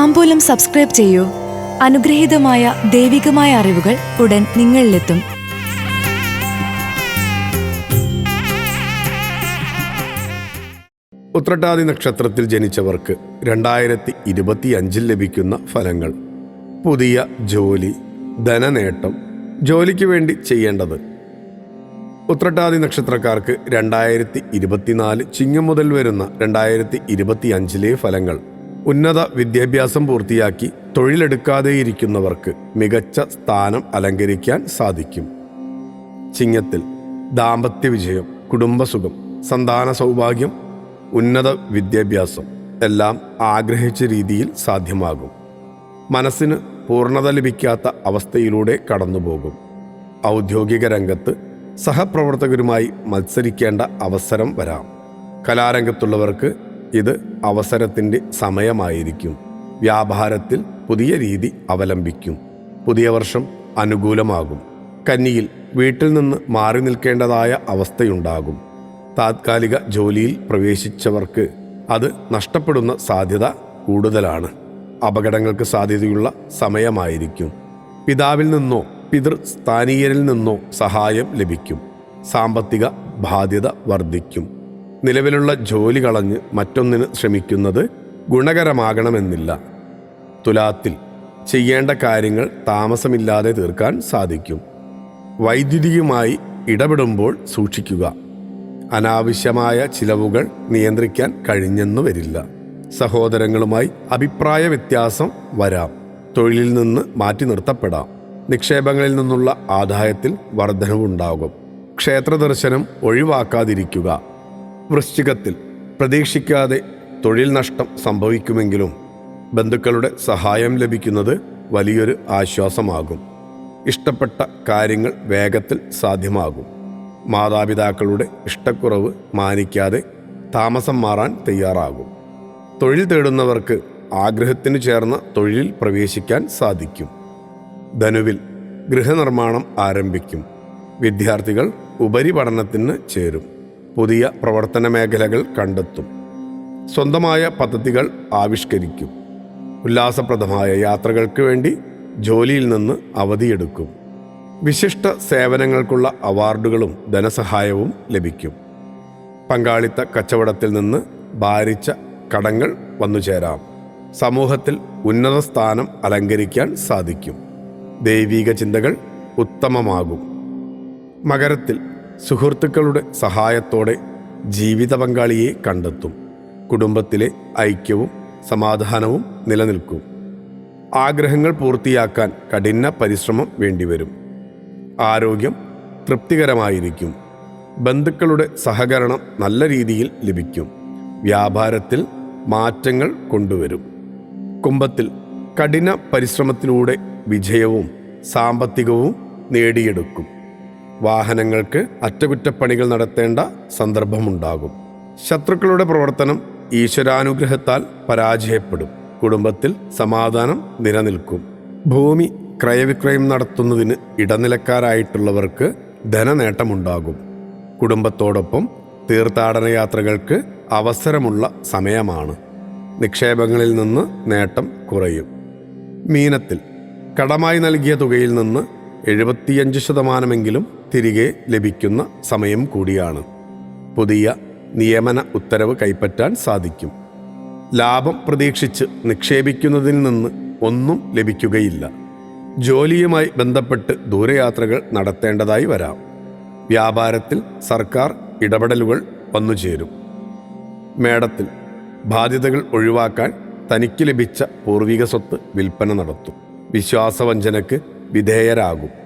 താമ്പൂലം subscribe ചെയ്യൂ. അനുഗ്രഹീതമായ ദൈവികമായ അറിവുകൾ ഉടൻ നിങ്ങളിലെത്തും. ഉത്രട്ടാതി നക്ഷത്രത്തിൽ ജനിച്ചവർക്ക് രണ്ടായിരത്തി ഇരുപത്തി അഞ്ചിൽ ലഭിക്കുന്ന ഫലങ്ങൾ. പുതിയ ജോലി ധനനേട്ടം ജോലിക്ക് വേണ്ടി ചെയ്യേണ്ടത്. ഉത്രട്ടാതി നക്ഷത്രക്കാർക്ക് രണ്ടായിരത്തി ഇരുപത്തിനാല് ചിങ്ങം മുതൽ വരുന്ന രണ്ടായിരത്തി ഇരുപത്തി അഞ്ചിലെ ഫലങ്ങൾ. ഉന്നത വിദ്യാഭ്യാസം പൂർത്തിയാക്കി തൊഴിലെടുക്കാതെയിരിക്കുന്നവർക്ക് മികച്ച സ്ഥാനം അലങ്കരിക്കാൻ സാധിക്കും. ചിങ്ങത്തിൽ ദാമ്പത്യ വിജയം കുടുംബസുഖം സന്താന സൗഭാഗ്യം ഉന്നത വിദ്യാഭ്യാസം എല്ലാം ആഗ്രഹിച്ച രീതിയിൽ സാധ്യമാകും. മനസ്സിന് പൂർണത ലഭിക്കാത്ത അവസ്ഥയിലൂടെ കടന്നുപോകും. ഔദ്യോഗിക രംഗത്ത് സഹപ്രവർത്തകരുമായി മത്സരിക്കേണ്ട അവസരം വരാം. കലാരംഗത്തുള്ളവർക്ക് ഇത് അവസരത്തിന്റെ സമയമായിരിക്കും. വ്യാപാരത്തിൽ പുതിയ രീതി അവലംബിക്കും. പുതിയ വർഷം അനുകൂലമാകും. കന്നിയിൽ വീട്ടിൽ നിന്ന് മാറി നിൽക്കേണ്ടതായ അവസ്ഥയുണ്ടാകും. താത്കാലിക ജോലിയിൽ പ്രവേശിച്ചവർക്ക് അത് നഷ്ടപ്പെടുന്ന സാധ്യത കൂടുതലാണ്. അപകടങ്ങൾക്ക് സാധ്യതയുള്ള സമയമായിരിക്കും. പിതാവിൽ നിന്നോ പിതൃസ്ഥാനീയരിൽ നിന്നോ സഹായം ലഭിക്കും. സാമ്പത്തിക ബാധ്യത വർദ്ധിക്കും. നിലവിലുള്ള ജോലി കളഞ്ഞ് മറ്റൊന്നിന് ശ്രമിക്കുന്നത് ഗുണകരമാകണമെന്നില്ല. തുലാത്തിൽ ചെയ്യേണ്ട കാര്യങ്ങൾ താമസമില്ലാതെ തീർക്കാൻ സാധിക്കും. വൈദ്യുതിയുമായി ഇടപെടുമ്പോൾ സൂക്ഷിക്കുക. അനാവശ്യമായ ചിലവുകൾ നിയന്ത്രിക്കാൻ കഴിഞ്ഞെന്നു വരില്ല. സഹോദരങ്ങളുമായി അഭിപ്രായ വ്യത്യാസം വരാം. തൊഴിലിൽ നിന്ന് മാറ്റി നിർത്തപ്പെടാം. നിക്ഷേപങ്ങളിൽ നിന്നുള്ള ആദായത്തിൽ വർധനവുണ്ടാകും. ക്ഷേത്രദർശനം ഒഴിവാക്കാതിരിക്കുക. വൃശ്ചികത്തിൽ പ്രതീക്ഷിക്കാതെ തൊഴിൽ നഷ്ടം സംഭവിക്കുമെങ്കിലും ബന്ധുക്കളുടെ സഹായം ലഭിക്കുന്നത് വലിയൊരു ആശ്വാസമാകും. ഇഷ്ടപ്പെട്ട കാര്യങ്ങൾ വേഗത്തിൽ സാധ്യമാകും. മാതാപിതാക്കളുടെ ഇഷ്ടക്കുറവ് മാനിക്കാതെ താമസം മാറാൻ തയ്യാറാകും. തൊഴിൽ തേടുന്നവർക്ക് ആഗ്രഹത്തിന് ചേർന്ന തൊഴിലിൽ പ്രവേശിക്കാൻ സാധിക്കും. ധനുവിൽ ഗൃഹനിർമ്മാണം ആരംഭിക്കും. വിദ്യാർത്ഥികൾ ഉപരിപഠനത്തിന് ചേരും. പുതിയ പ്രവർത്തന മേഖലകൾ കണ്ടെത്തും. സ്വന്തമായ പദ്ധതികൾ ആവിഷ്കരിക്കും. ഉല്ലാസപ്രദമായ യാത്രകൾക്ക് വേണ്ടി ജോലിയിൽ നിന്ന് അവധിയെടുക്കും. വിശിഷ്ട സേവനങ്ങൾക്കുള്ള അവാർഡുകളും ധനസഹായവും ലഭിക്കും. പങ്കാളിത്ത കച്ചവടത്തിൽ നിന്ന് ഭാരിച്ച കടങ്ങൾ വന്നുചേരാം. സമൂഹത്തിൽ ഉന്നത സ്ഥാനം അലങ്കരിക്കാൻ സാധിക്കും. ദൈവീക ചിന്തകൾ ഉത്തമമാകും. മകരത്തിൽ സുഹൃത്തുക്കളുടെ സഹായത്തോടെ ജീവിത പങ്കാളിയെ കണ്ടെത്തും. കുടുംബത്തിലെ ഐക്യവും സമാധാനവും നിലനിൽക്കും. ആഗ്രഹങ്ങൾ പൂർത്തിയാക്കാൻ കഠിന പരിശ്രമം വേണ്ടിവരും. ആരോഗ്യം തൃപ്തികരമായിരിക്കും. ബന്ധുക്കളുടെ സഹകരണം നല്ല രീതിയിൽ ലഭിക്കും. വ്യാപാരത്തിൽ മാറ്റങ്ങൾ കൊണ്ടുവരും. കുംഭത്തിൽ കഠിന പരിശ്രമത്തിലൂടെ വിജയവും സാമ്പത്തികവും നേടിയെടുക്കും. വാഹനങ്ങൾക്ക് അറ്റകുറ്റപ്പണികൾ നടത്തേണ്ട സന്ദർഭമുണ്ടാകും. ശത്രുക്കളുടെ പ്രവർത്തനം ഈശ്വരാനുഗ്രഹത്താൽ പരാജയപ്പെടും. കുടുംബത്തിൽ സമാധാനം നിലനിൽക്കും. ഭൂമി ക്രയവിക്രയം നടത്തുന്നതിന് ഇടനിലക്കാരായിട്ടുള്ളവർക്ക് ധനനേട്ടമുണ്ടാകും. കുടുംബത്തോടൊപ്പം തീർത്ഥാടന യാത്രകൾക്ക് അവസരമുള്ള സമയമാണ്. നിക്ഷേപങ്ങളിൽ നിന്ന് നേട്ടം കുറയും. മീനത്തിൽ കടമായി നൽകിയ തുകയിൽ നിന്ന് എഴുപത്തിയഞ്ച് ശതമാനമെങ്കിലും തിരികെ ലഭിക്കുന്ന സമയം കൂടിയാണ്. പുതിയ നിയമന ഉത്തരവ് കൈപ്പറ്റാൻ സാധിക്കും. ലാഭം പ്രതീക്ഷിച്ച് നിക്ഷേപിക്കുന്നതിൽ നിന്ന് ഒന്നും ലഭിക്കുകയില്ല. ജോലിയുമായി ബന്ധപ്പെട്ട് ദൂരയാത്രകൾ നടത്തേണ്ടതായി വരാം. വ്യാപാരത്തിൽ സർക്കാർ ഇടപെടലുകൾ വന്നുചേരും മേടത്തിൽ ബാധ്യതകൾ ഒഴിവാക്കാൻ തനിക്ക് ലഭിച്ച പൂർവിക സ്വത്ത് വിൽപ്പന നടത്തും. വിശ്വാസവഞ്ചനക്ക് വിധേയരാകും.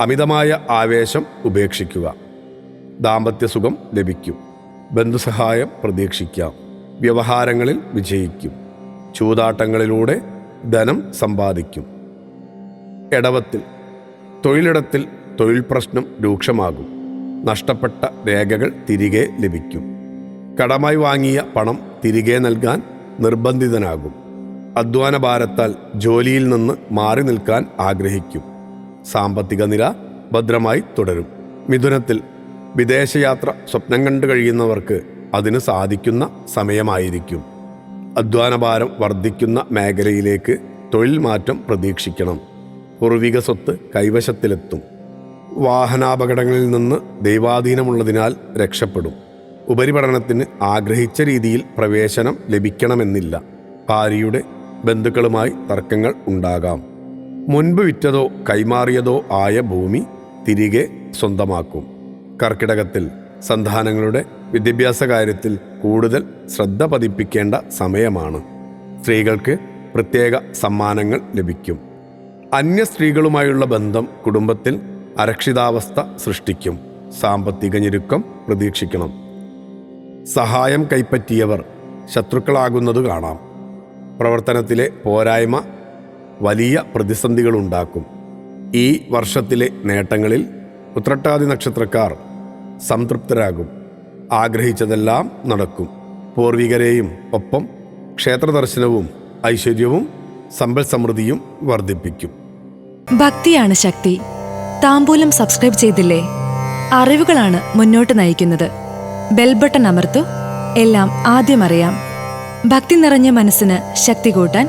അമിതമായ ആവേശം ഉപേക്ഷിക്കുക. ദാമ്പത്യ സുഖം ലഭിക്കും. ബന്ധുസഹായം പ്രതീക്ഷിക്കാം. വ്യവഹാരങ്ങളിൽ വിജയിക്കും. ചൂതാട്ടങ്ങളിലൂടെ ധനം സമ്പാദിക്കും. എടവത്തിൽ. തൊഴിലിടത്തിൽ തൊഴിൽ പ്രശ്നം രൂക്ഷമാകും. നഷ്ടപ്പെട്ട രേഖകൾ തിരികെ ലഭിക്കും. കടമായി വാങ്ങിയ പണം തിരികെ നൽകാൻ നിർബന്ധിതനാകും. അധ്വാന ഭാരത്താൽ ജോലിയിൽ നിന്ന് മാറി നിൽക്കാൻ ആഗ്രഹിക്കും. സാമ്പത്തിക നില ഭദ്രമായി തുടരും. മിഥുനത്തിൽ വിദേശയാത്ര സ്വപ്നം കണ്ടു കഴിയുന്നവർക്ക് അതിന് സാധിക്കുന്ന സമയമായിരിക്കും. അധ്വാനഭാരം വർദ്ധിക്കുന്ന മേഖലയിലേക്ക് തൊഴിൽ മാറ്റം പ്രതീക്ഷിക്കണം. പൂർവിക സ്വത്ത് കൈവശത്തിലെത്തും. വാഹനാപകടങ്ങളിൽ നിന്ന് ദൈവാധീനമുള്ളതിനാൽ രക്ഷപ്പെടും. ഉപരിപഠനത്തിന് ആഗ്രഹിച്ച രീതിയിൽ പ്രവേശനം ലഭിക്കണമെന്നില്ല. ഭാര്യയുടെ ബന്ധുക്കളുമായി തർക്കങ്ങൾ ഉണ്ടാകാം. മുൻപ് വിറ്റതോ കൈമാറിയതോ ആയ ഭൂമി തിരികെ സ്വന്തമാക്കും. കർക്കിടകത്തിൽ സന്താനങ്ങളുടെ വിദ്യാഭ്യാസ കാര്യത്തിൽ കൂടുതൽ ശ്രദ്ധ പതിപ്പിക്കേണ്ട സമയമാണ്. സ്ത്രീകൾക്ക് പ്രത്യേക സമ്മാനങ്ങൾ ലഭിക്കും. അന്യ സ്ത്രീകളുമായുള്ള ബന്ധം കുടുംബത്തിൽ അരക്ഷിതാവസ്ഥ സൃഷ്ടിക്കും. സാമ്പത്തിക ഞെരുക്കം പ്രതീക്ഷിക്കണം. സഹായം കൈപ്പറ്റിയവർ ശത്രുക്കളാകുന്നത് കാണാം. പ്രവർത്തനത്തിലെ പോരായ്മ വലിയ പ്രതിസന്ധികളുണ്ടാക്കും. ഈ വർഷത്തിലെ നേട്ടങ്ങളിൽ ഉത്രട്ടാദി നക്ഷത്രക്കാർ സംതൃപ്തരാകും. ആഗ്രഹിച്ചതെല്ലാം നടക്കും. പൂർവികരെയും ഒപ്പം ക്ഷേത്രദർശനവും ഐശ്വര്യവും സമ്പൽ സമൃദ്ധിയും വർദ്ധിപ്പിക്കും. ഭക്തിയാണ് ശക്തി. താമ്പൂലം സബ്സ്ക്രൈബ് ചെയ്തില്ലേ? അറിവുകളാണ് മുന്നോട്ട് നയിക്കുന്നത്. ബെൽബട്ടൺ അമർത്തു. എല്ലാം ആദ്യം അറിയാം. ഭക്തി നിറഞ്ഞ മനസ്സിന് ശക്തി കൂട്ടാൻ